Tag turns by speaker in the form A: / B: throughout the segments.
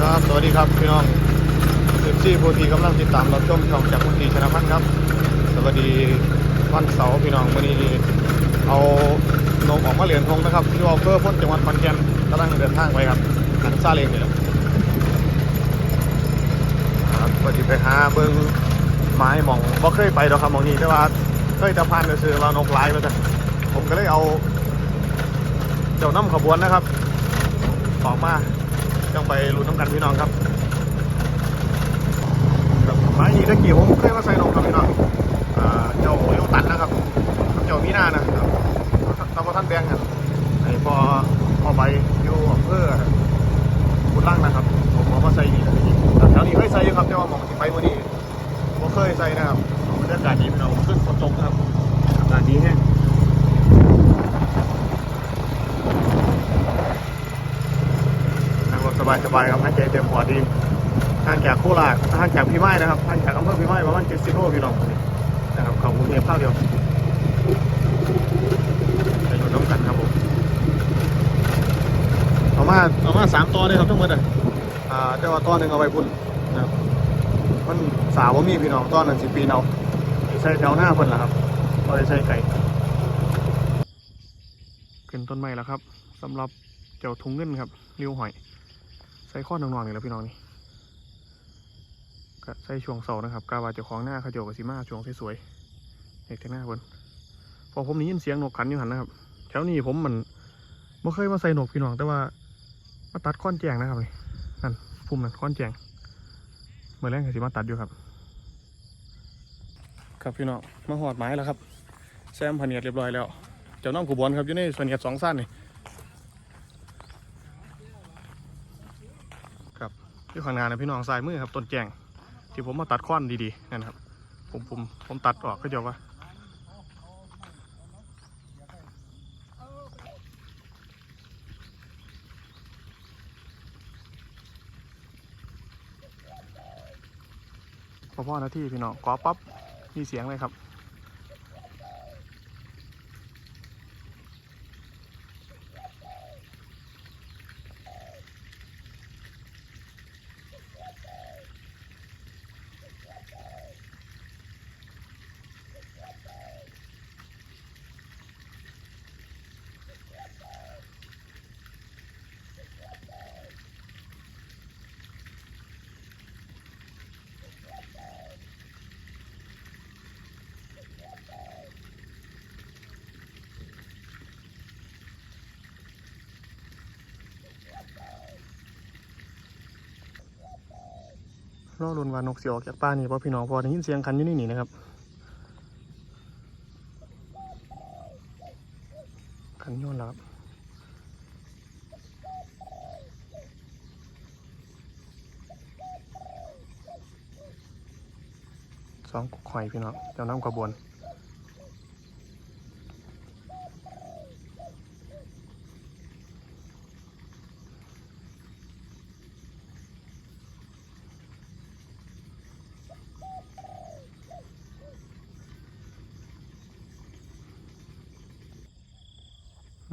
A: ครับสวัสดีครับพี่น้องเอฟซีโพธีกำลังติดตามรับชมช่องจากมุนตรีชนะพันธ์ครับ สวัสดีวันเสาร์พี่น้องวันนี้เอานมออกมาเหรียญทองนะครับที่อำเภอร์พ้นจังหวัดขอนแก่นกำลังเดินทางไปครับทางซาเล้งนี่แหละครับก็จะไปหาเบิ้งไม้หมองบ่เคยไปดอกครับหมองนี้แต่ว่าเคยจะผ่านไปซื้อเรานกหลายไปแต่ผมก็เลยเอา เจ้าน้ำขบวนนะครับออกมา จังไปลุ้นน้ำกันพี่น้องครับไม้นี้ตะกี้ผมเคยมาใส่นกครับพี่น้องเจ้าเลี้ยตันนะครับเจ้ามีนานะครับตำบลท่านแบงครับไอ้พอพอไปอยู่อำเภอบุญร่างนะครับ ผมเอามาใส่นี่แต่แถวนี้เคยใส่อยู่ครับแต่ว่าหมองที่ไปวันนี้ผมเคยใส่นะครับบรรยากาศดีพี่น้องขึ้นฝนตกนะครับอากาศดีแห้ง นั่งรถ สบายๆครับหายใจเต็มปอดดีห่างจากโคราชห่างจากพี่ไม้นะครับห่างจากอำเภอพี่ไม้ประมาณ70โลพี่น้องนะครับเขากรุงเทพข้าเดียวไปอยู่น้ำกันครับผมเอามาเอามาสามตัวเลยครับทั้งหมดอะอ่าแต่ว่าตัวหนึ่งเอาไปพุ่นนะครับมันสาวว่ามีพี่น้องตัวนั้นสิปีเอาใส่แถวหน้าเพิ่นละครับก็ได้ใส่ไก่ขึ้นต้นไม้แล้วครับสำหรับเจ้าทุงเงินครับริ้วหอย ส่ข้อหนองๆนี่แล้วพี่น้องนี่ก็ใส่ช่วงเสานะครับกาวาเจ้าของหน้าขาเจ้ากับสีมาช่วงสวยๆเอกจากหน้าเพิ่นพอผมได้ยินเสียงนกขันอยู่หันนะครับแถวนี้ผมมันไม่เคยมาใส่นกพี่น้องแต่ว่ามาตัดค้อนแจงนะครับนี่นั่นพุ่มนั่นค้อนแจงเมื่อแรกกสิมาตัดอยู่ครับ ครับพี่น้องมาหอดไม้แล้วครับแซมพะเนียดเรียบร้อยแล้วเจ้าน้องกูบอลครับอยู่ในพะเนียดสองสั้นนี่ ที่ข้างหน้านะพี่น้องสายมือครับต้นแจงที่ผมมาตัดค้อนดีๆนั่นครับ ผมผมผมตัดออกก็จะว่าพอพ่อหน้าที่พี่น้องกอปั๊บมีเสียงเลยครับ รอรุนวานกเสียออกจากป่านี่เพราะพี่น้องพอได้ยินเสียงคันอยู่นี่นี่นะครับคันโยนแล้วครับสองข่อยพี่น้องเจ้าน้ำกระบวน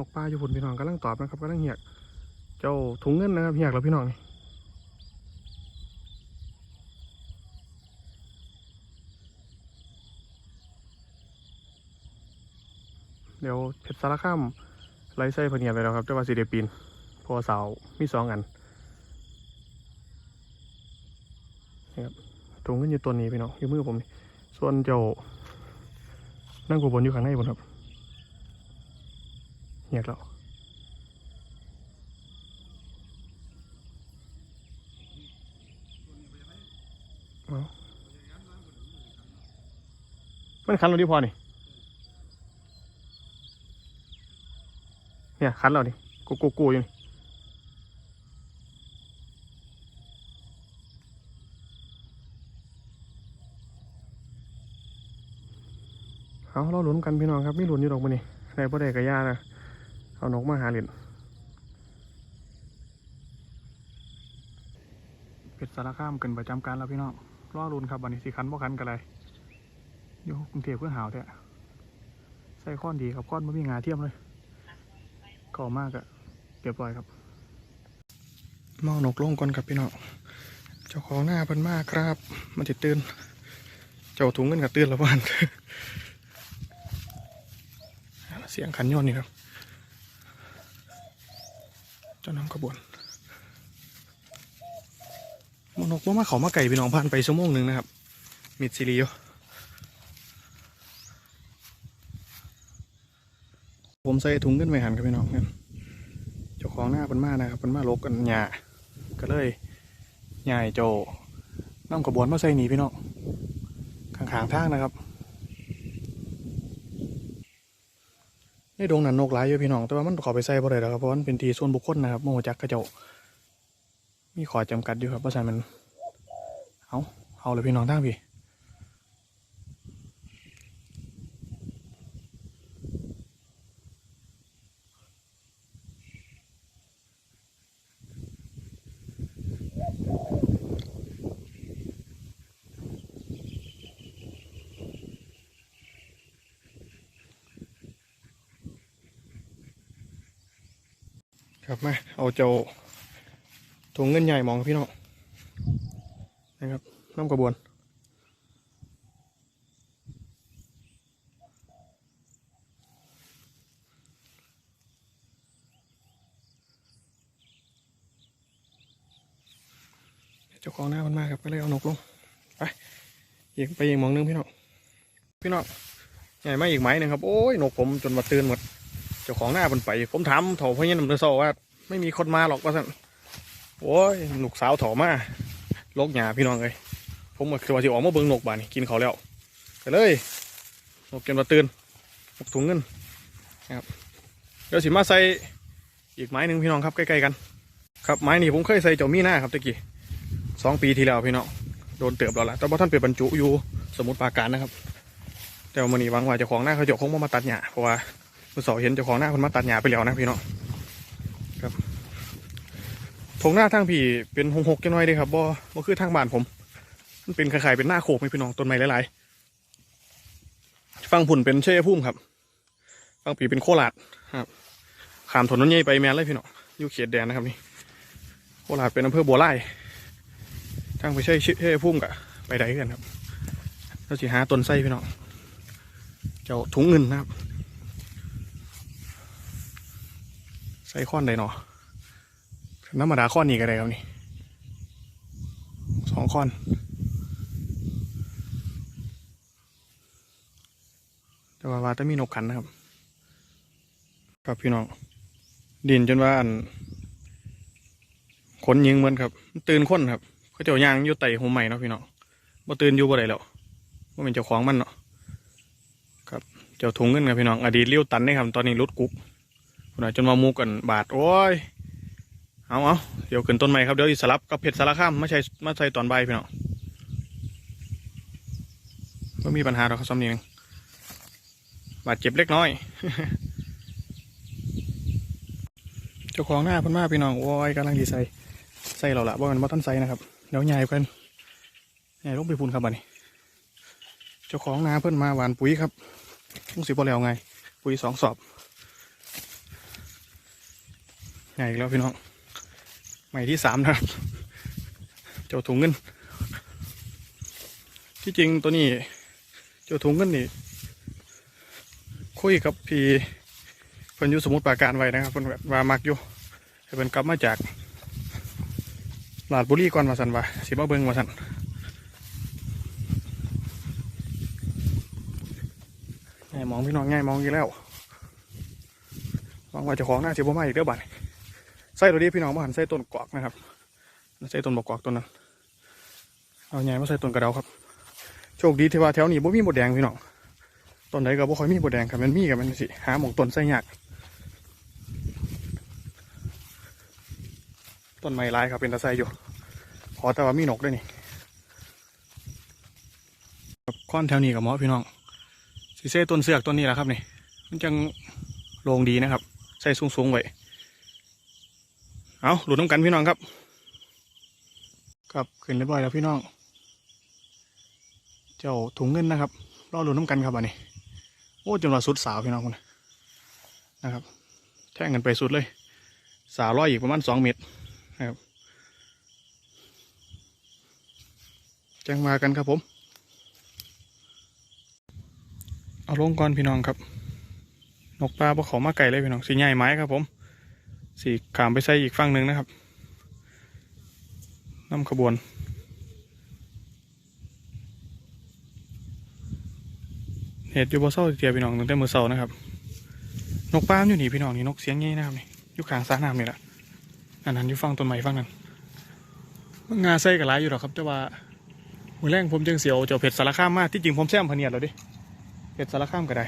A: นกปลาอยู่พุ่นพี่น้องกำลังตอบนะครับกำลังเหียก เจ้าถุงเงินนะครับเหียกแล้วพี่น้องนี่เดี๋ยวเพชรสารข้ามไล่ไส้พเนียดไปแล้วครับเจ้าว่าสิเดปีนพอเสาวมีสองอันนี่ครับถุงเงินอยู่ตัวนี้พี่น้องอยู่มือผมนี่ส่วนเจ้านั่งกูบนอยู่ข้างในบนครับ เงียบแล้วเอามันคันเราดิพอนี่เนี่ยคันเราดิกูกูกูอยู่นี่เอาเราหลุนกันพี่น้องครับไม่หลุนอยู่ดอกมันนี่ได้พ่ได้กระยานะ เอานกมาหาเหรียญเป็ดสารข้ามเกินประจำการแล้วพี่น้องรอรุนครับวันนี้สิคันบ่คันกันเลยอยู่กรุงเทพเพื่อหาวแท้ใส่ข้อนดีครับข้อนไม่มีงาเทียมเลยก็มากอะเรียบร้อยครับเมานกลงก่อนครับพี่น้องเจ้าของหน้าเพิ่นมากครับ มันจะตื่นเจ้าถุงเงินกับตื่นแล้วบ้านเสียงขันย้อนนี่ครับ เจ้านำขบวนมนกว่ามาเขามาไก่พี่น้องผ่านไปชั่วโมงหนึ่งนะครับ มิดซิริโอผมใส่ถุงเงินไว้หันครับพี่น้องเนี่ยเจ้าของหน้าเป็นมานะครับเป็นมาลกกันหยาก็เลยหยาให้โจนำกระบวนมาใส่หนีพี่น้องข้างๆทางนะครับ ในดงนั้นนกหลายอยู่พี่น้อง แต่ว่ามันขอไปใส่บ่ได้แล้วครับเพราะวันเป็นทีส่วนบุคคลนะครับโมโหจักกระเจ้ามีขอจำกัดอยู่ครับเพราะฉะนั้นมันเอาเอาเลยพี่น้องทางพี่ ครับมาเอาเจ้าถุงเงินใหญ่มองพี่น้องนะครับน้ำกระบวนเจ้าของหน้ามันมากครับก็เลยเอานกลงไปอีกไปอีกมองหนึงพี่น้องพี่น้องใหญ่มาอีกไหมหนึ่งครับ โอ้ยนกผมจนมาตื่นหมด เจ้าของหน้ามันไป ผมถามเถาพญานาคเสาว่า ไม่มีคนมาหรอกว่าสั่นโอ้ยลูกสาวเถามาลกหยาพี่น้องเลยผมก็คือว่าสิออกมาเบิ่งนกบานนี่กินเขาแล้วไปเลยนกจนมาตื่นนกถุงเงินนะครับเดี๋ยวสิมาใส่อีกไม้หนึ่งพี่น้องครับใกล้ๆกันครับไม้นี่ผมเคยใส่เจ้ามีหน้าครับตะกี้สองปีที่แล้วพี่น้องโดนเติบแล้วล่ะแต่ว่าท่านเปลี่ยนบรรจุอยู่สมุดปาการนะครับ แต่วันนี่วังว่าเจ้าของหน้าเขาเจะคงบ่มาตัดหญ้าเพราะว่า มื่อเสาร์เห็นเจ้าของหน้าคนมาตัดหญ้าไปแล้วนะพี่เน้องครับทงหน้าทางพี่เป็นหงหกจังหน่อยเด้ครับบ่บ่คือทางบ้านผม มันเป็นคล้ายๆเป็นหน้าโคกไหมพี่น้องต้นไม้หลายๆฟังผุ่นเป็นเชยภูมิครับฟังผีเป็นโคราชครับขามถนนใหญ่ไปแมนเลยพี่น้องอยู่เขตแดนนะครับนี่โคราชเป็นอำเภอบัวไร่ทางไปเชยเชยภูมิกะไปไดกันครับเราสิหาต้นไส้พี่น้องเจ้าถุงเงินนะครับ ใส่ข้อนใดเนาะน้ำมาดาข้อนนี่ก็ได้ครับนี่สองข้อนแต่ว่าว่าจะมีนกขันนะครับ ครับพี่น้อง ดินจนว่าอันขนยิงเหมือนครับ ตื่นคนครับเขาเจ้ายางอยู่ไต่หัวใหม่เนาะพี่น้องบ่ตื่นอยู่บ่ได้แล้วว่าเป็นเจ้าของมันเนาะครับ เจ้าถุงเงินครับพี่น้อง อดีตเลี้ยวตันนี่ครับ ตอนนี้รุดกุ๊ก คุณอาจจนมามุกกันบาทโอ้ยเอาเอาเดี๋ยวขึ้นต้นใหม่ครับเดี๋ยวอีสลับกับเพชรสารข้ามไม่ใช่ไม่ใช่ตอนใบพี่น้องไม่มีปัญหาหรอกครับซ้ำเนียงบาดเจ็บเล็กน้อย เจ้าของหน้าเพิ่นมาพี่น้องโอ้ยกำลังดีใส่ใส่เราละว่ามันว่าต้นใส่นะครับเดี๋ยวใหญ่เพิ่นใหญ่ลงไปพูนครับบัดนี้ เจ้าของนาเพิ่นมาหวานปุ๋ยครับต้องสิบบ่แล้วไง ปุ๋ยสองสอบ ใหญ่อีกแล้วพี่น้อง ใหม่ที่สามนะครับ เจ้าถุงเงิน ที่จริงตัวนี้ เจ้าถุงเงินนี่ คุยกับพี่เพิ่นอยู่สมุทรปราการไว้นะครับเพิ่นแบบว่ามักอยู่ให้เพิ่นกลับมาจากลาดบุรีก่อนมาสันว่าสิมาเบิงมาสันง่ายมองพี่น้องง่ายมองอีกแล้วหวังว่าจ้าของน่าสิบ่มาอีกเด้อบัดนี้ ใส่ตัวนี้พี่น้องมาหันใส่ต้นกวากนะครับใส่ต้นบกกวากต้นนั้นเอาใหญ่มาใส่ต้นกระเดาครับ โชคดีที่ว่าแถวนี้บ่มีบดแดงพี่น้องต้นไหนก็บ่ค่อยมีบดแดงครับมันมีกับมันสิหาหมองต้นใส่ยากต้นไม้ลายครับเป็นตะไซอยู่ขอแต่ว่ามีนกด้วยนี่ครับค้อนแถวนี้กับหมอพี่น้องสิเซ่ต้นเสือกต้นนี้แหละครับนี่มันจังโลงดีนะครับ ใส่สูงๆไว้ เอาหลุดน้ำกันพี่น้องครับ ครับขึ้นเรียบร้อยแล้วพี่น้อง เจ้าถุงเงินนะครับรอหลุดน้ำกันครับอันนี้โอ้จนว่าสุดสาวพี่น้องคนนะครับ แท่งเงินไปสุดเลย สาวร้อยอีกประมาณสองเมตรนะครับจังมากันครับผม เอาลงก่อนพี่น้องครับ นกปลาพวกเขามาไก่เลยพี่น้องสีใหญ่ไม้ครับผม สีขามไปใส่อีกฝั่งหนึ่งนะครับนำขบวน เหตุอยู่บ่เศร้าเตียพี่น้องตั้งแต่มือเศร้านะครับ นกปลามอยู่นี่พี่น้องนี่นกเสียงงี้นะครับนี่อยู่ข้างสระน้ำนี่แหละอันนั้นอยู่ฝั่งต้นไม้ฝั่งนั้นงาใส่กับหลายอยู่หรอกครับแต่ว่ามือแรงผมจึงเสียวเจ้าเผ็ดสารข้ามมากที่จริงผมแซมพเนียดแล้วดิเผ็ดสารข้ามก็ได้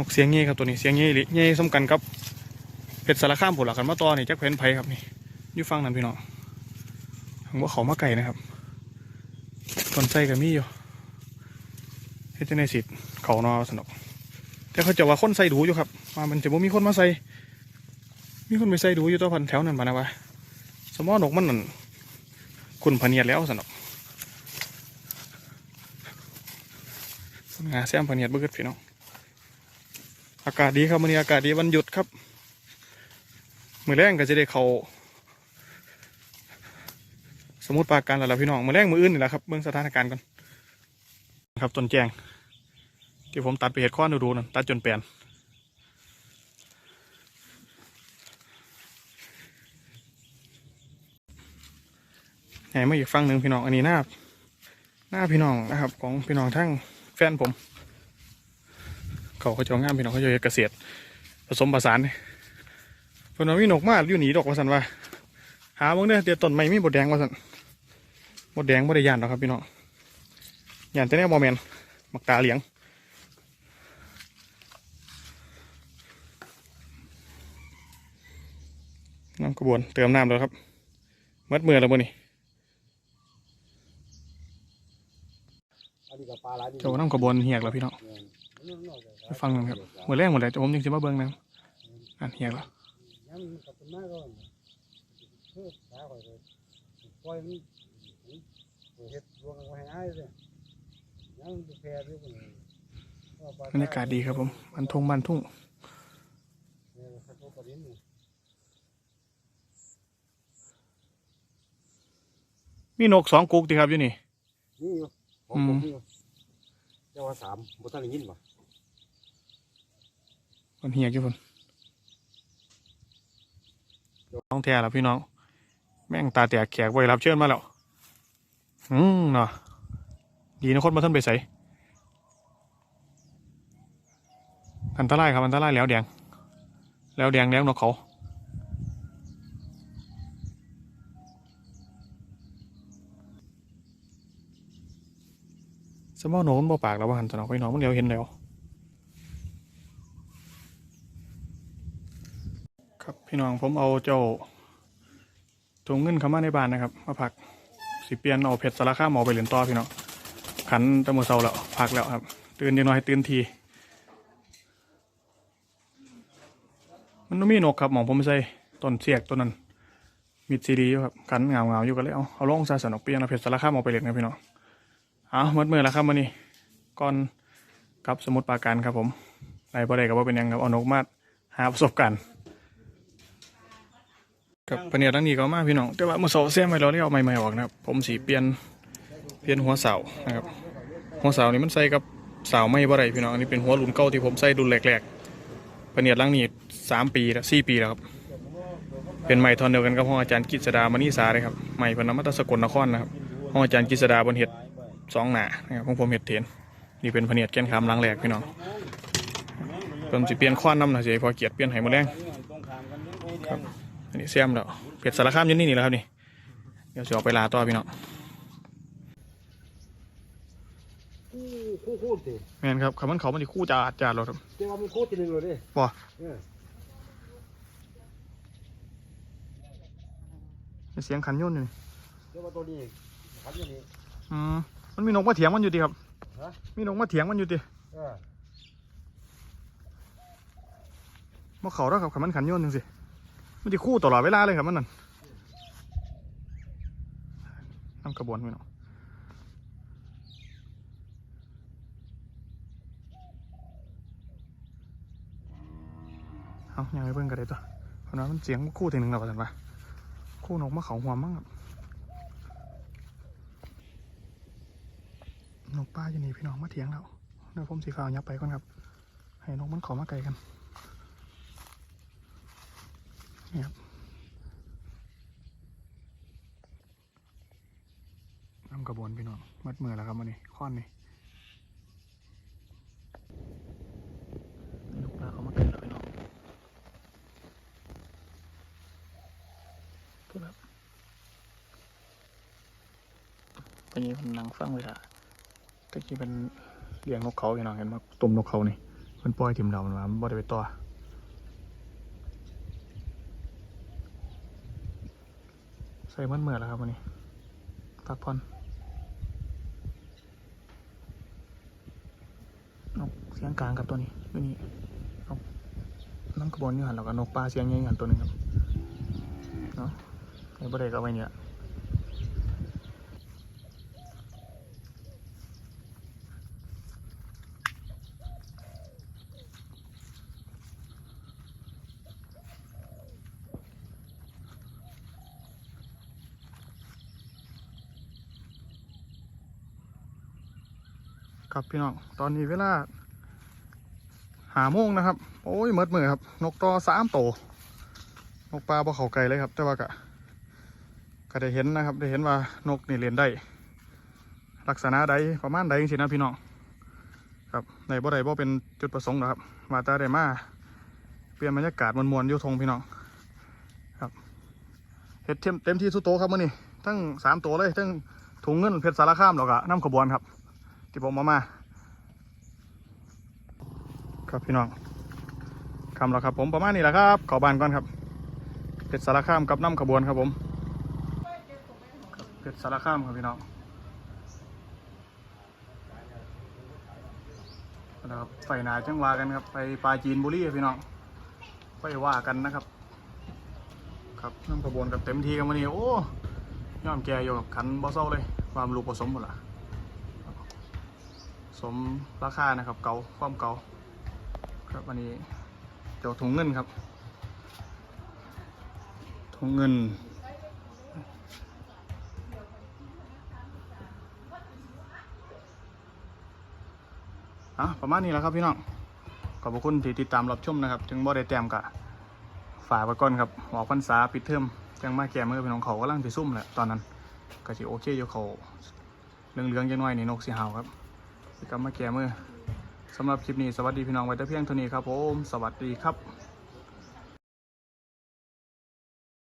A: นกเสียงเงี้ครับตัวนี้เสียงเงี้ลิงี้ยสำคัญครับเผ็ดสารข้ามผลหลักกันมาต่อนี่จักเพนไผครับนี่ยู่ฟังนั้นพี่น้องผมว่าเขามาไก่นะครับต้นไส้กับมีอยู่เฮ็ดจังในสิทธิ์เขานอสนุกแต่เขาจะว่าคนใส่ดูอยู่ครับว่ามันจะบ่มีคนมาใส่มีคนไปใส่ดูอยู่ตัวพันแถวนั้นมานะวะสมอนกมันนั่นคุณพเนียดแล้วสนุกงาแซมพเนียดเบิดพี่น้อง อากาศดีครับวันนี้อากาศดีวันหยุดครับมือแรงก็จะได้เขาสมุดปาการแล้วล่ะพี่น้องมือแรงมืออื่นนี่แหละครับเบื้องสถานการณ์กันครับต้นแจงที่ผมตัดไปเห็ดข้อนดูๆนั่นตัดจนแปลนไหนมาอีกฝั่งหนึ่งพี่น้องอันนี้หน้าหน้าพี่น้องนะครับ ของพี่น้องทั้งแฟนผม เขาเขาจะเอางามพี่น้องเขาจะเฮ็ดเกษตร ผสมผสานนี่เพิ่นว่ามีนกมากอยู่หนีดอกว่าสันว่าหาเบิ่งเด้อเดี๋ยวต้นไม้มีบดแดงว่าสันบดแดงบ่ได้ย่านหรอกครับพี่น้องย่านแต่แนวบ่แม่นมักตาเหลียงน้ำกระบวนเติมน้ำแล้วครับมัดมือแล้วบ่นี่
B: อันนี้ก็ปลาหลาย
A: เจ้าน้ำกระบวนเหียกแล้วพี่น้องไป ฟังกันครับมือแรกหมดแล้วผมยังสิมาเบิ่งนะครับอันเหียกแล้ว
B: ยังมันกับเป็นมากก็เพื่อปลาข่อยก็ปล่อยมันเฮ็ดรวงไว้ให้อ้ายเลยยังมันแพร่ด้วยคน
A: บรรยากาศดีครับผมมันทงมันทุ่ง
B: เนี่ยเขาโทรประเด็นนี่
A: มีนกสองกุกติครับอยู่นี่
B: นี่อยู่ของผมนี่อยู่เจ้าว่าสามบ่ทันได้ยินบ่
A: มันเหียกอยู่คนน้องแท้แล้วพี่น้อง แม่งตาแตกแขกไว้รับเชิญมาแล้ว อืมเนาะดีนะคนมาท่านไปใส่อันตรายครับอันตรายแล้วแดง แล้วแดงแล้วนกเขาสมองโน้นบ่ปากแล้วว่าหันตะนอกไปน้องมันเดียวเห็นแล้ว ครับพี่น้องผมเอาเจ้าถุงเงินเข้ามาในบ้านนะครับ มาผักสิเปลี่ยนเอาเพชรสารคามอไปเหรียญต่อพี่น้องขันตะมือเศร้าแล้วพักแล้วครับ ตื่นเดี๋ยวน้อยตื่นที มันต้องมีนกครับหมองผมไม่ใส่ต้นเสียกต้นนั้นมีซีดีอยู่ครับขันเงาเงาอยู่ก็เลยเอาเอาลงซาสนอกเปลี่ยนเอาเพชรสารคามอไปเหรียญครับพี่น้องเอาหมดมือแล้วครับวันนี้ก่อนกับสมุดปาการครับผมไรบ่ได้ก็บ่าเป็นยังครับเอานกมาหาประสบการณ์ กับปเนียตั้งนี้ก็มาพี่น้อง แต่ว่าเมื่อเสาเสียไปแล้วนี่เอาใหม่ๆออกนะครับ ผมสีเปลี่ยนเปลี่ยนหัวเสานะครับ หัวเสานี่มันใส่กับเสาไม่บ่ได้พี่น้องอันนี้เป็นหัวรุ่นเก่าที่ผมใส่รุ่นแรกๆปเนียตั้งนี้สามปีแล้วสี่ปีแล้วครับ เป็นไม้ทอนเดียวกันกับห้องอาจารย์กิษดามณีสาเลยครับไม้พนมัตสกลนครนะครับห้องอาจารย์กิษดาบนเห็ดสองหนานะครับของผมเห็ดเทียนนี่เป็นพเนียดแก้นคำลังแรกพี่น้องผมสิเปลี่ยนข้อนน้ำน่อยสิพอเกียรติเปลี่ยนไหหมดแรง อันนี้เสียมแล้วเผ็ดสารคามอยันนี่นี่แหล้วครับนี่ เดี๋ยวจะออกไปลาต่อพี่น้อง
B: คู่คู่คู่สิ
A: แม่นครับคำมันเขามันจะคู่จาดจาดเราครับ
B: แต่ว่ามันคู่ทีนึงเลยดิ
A: บ่
B: เออ
A: เสียงขันยุ่นอยู่นี่
B: แต่ว่าตัวนี้ขันอยู่นี่
A: อืมมันมีนกมาเถียงมันอยู่ดีครับ
B: ฮะ
A: มีนกมาเถียงมันอยู่ดี
B: เออ
A: มาเขาแล้วครับคำมันขันยุ่นจังสิ มันจะคู่ตลอดเวลาเลยครับมันนั่นนำกระบวนพี่น้องเอายังไงเบิ่งกันเลยตัวเพราะว่ามันเสียงคู่ทีหนึ่งแล้วกันปะคู่นกมาเขาหัวมั้งครับนกป้าอยู่นี่พี่น้องมาเถียงแล้วเดี๋ยวผมสีขาวยับไปก่อนครับ ให้นกมันเขามาไกลกันครับนำ กระบวนพี่น้องมัดมือแล้วครับมันนี่ค้อนนี่นกปลาเขามาไกลแล้วพี่น้องก็แบบตอนนี้ผมนั่งฟังเวลาตะกี้เป็นเลี้ยงนกเขาพี่น้องเห็นไหมตุ่มนกเขานี่มันปล่อยถิ่มเรามันมามันบ่ได้ไปต่อใส่มันเหมือแล้วครับวันนี้พักผ่อนนกเสียงกลางกับตัวนี้ตัวนี้นกน้ำกระบวนอยู่หันแล้วก็นกปลาเสียงใหญ่หันตัวหนึงครับเนาะไอ้บ่ได้ก็เอาไว้เนี่ยครับพี่น้อง ตอนนี้เวลาาโมงนะครับ โอ้ยเมิดมือครับ นกต่อสามโตวนกปลาบ่เขาไกลเลยครับ แต่ว่าก็ก็ได้เห็นนะครับ ได้เห็นว่านกนี่เรียนได้ ลักษณะใดประมาณใดจริงๆนะพี่น้องครับในบ่ใดบ่เป็นจุดประสงค์หรอกครับมาตาได้มาเปลี่ยนบรรยากาศมวลๆอยู่ทงพี่น้องครับเห็ดเต็มเต็มที่สุดโตครับมื้อนี้ทั้งสามตัวเลยทั้งถุงเงินเพชรสารคามแล้วก็น้ำขบวนครับที่ผมมามา ครับพี่น้องคำแล้วครับผมประมาณนี้แหละครับขอบานก่อนครับเพชรสารคามกับน้ำขบวนครับผมเพชรสารคามครับพี่น้องนะครับไฟหนาจังหวากันครับไปปลาจีนบุรีครับพี่น้องไปว่ากันนะครับ ครับน้ำขบวนกับเต็มที่กันวันนี้โอ้ย่อมแกอยู่กับขันบอสโซเลย ความรู้ผสมหมดละสมราคานะครับเกาความเกา ครับอันนี้เจ้าถุงเงินครับ ถุงเงิน อะประมาณนี้แหละครับพี่น้อง ขอบคุณที่ติดตามรับชมนะครับ ถึงบ่ได้แต้มกะฝากไว้ก่อนครับหมอกพรรษาปิดเทอมจังมาแก่มือพี่น้องเขากำลังไปซุ่มแหละตอนนั้นก็สิโอเคอยู่เขาเรื่องเรื่องๆจังน้อยในนกสีหาวครับกลับมาแก้มือ สำหรับคลิปนี้สวัสดีพี่น้องไว้แต่เพียงเท่านี้ครับผม สวัสดีครับ